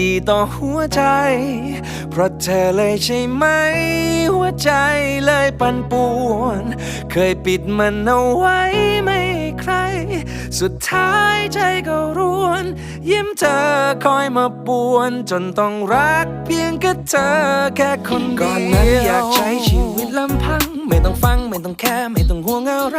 ดีต่อหัวใจ เพราะเธอเลยใช่ไหม หัวใจเลยปั่นป่วน เคยปิดมันเอาไว้ไม่ใคร สุดท้ายใจก็ร่วน ยิ้มเธอคอยมาป่วน จนต้องรักเพียงแค่เธอแค่คนเดียวก่อนนั้นอยากใช้ชีวิตลำพัง ไม่ต้องฟังไม่ต้องแค่ไม่ต้องห่วงอะไร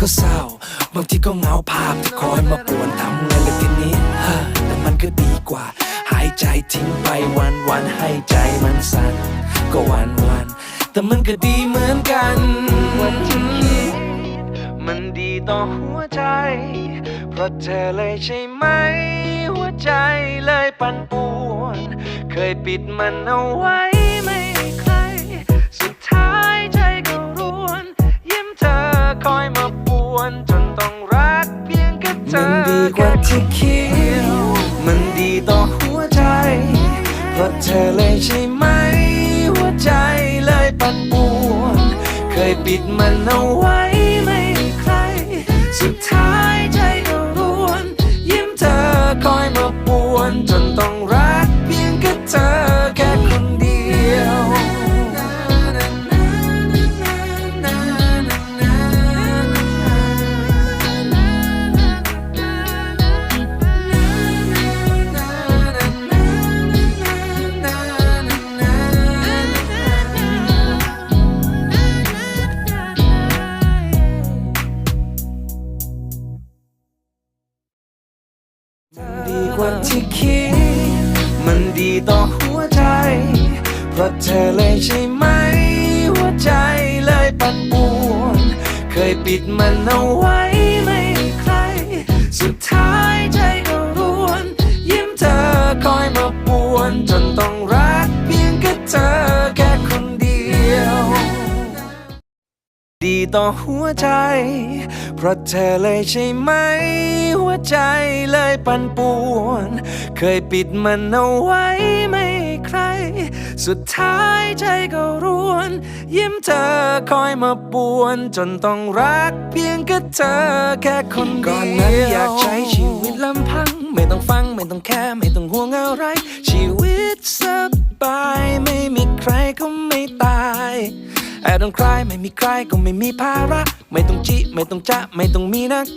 ก็เศร้า บางทีก็เหงาภาพที่คอยมาป่วนทำไงล่ะทีนี้ฮะแต่มันก็ดีกว่า หายใจทิ้งไปวันวันให้ใจมันสั่นก็วันวัน แต่มันก็ดีเหมือนกันวันที่คิดมันดีต่อหัวใจ เพราะเธอเลยใช่ไหม หัวใจเลยปั่นป่วน เคยปิดมันเอาไว้ไม่ให้ใคร สุดท้ายใจก็รวน ยิ้มเธอคอยมา เธอมันดีกว่าที่คิด มันดีต่อหัวใจ เพราะเธอเลยใช่ไหม หัวใจเลยปั่นป่วน เคยปิดมันเอาไว้ กว่าที่คิด มันดีต่อหัวใจ เพราะเธอเลยใช่ไหม หัวใจเลยปั่นป่วน เคยปิดมันเอาไว้ ต่อหัวใจ เพราะเธอเลยใช่ไหม หัวใจเลยปั่นป่วน เคยปิดมันเอาไว้ไม่ใคร สุดท้ายใจก็ร่วน ยิ้มเธอคอยมาป่วน จนต้องรักเพียงแค่เธอแค่คนเดียวก่อนนั้นอยากใช้ชีวิตลำพัง ไม่ต้องฟังไม่ต้องแค่ไม่ต้องห่วงอะไร ชีวิตสบายไม่มีใครก็ไม่ตา I don't cry ไม่มีใครก็ไม่มีภาระ ไม่ต้องจิ ไม่ต้องจะ ไม่ต้องมีนะครับ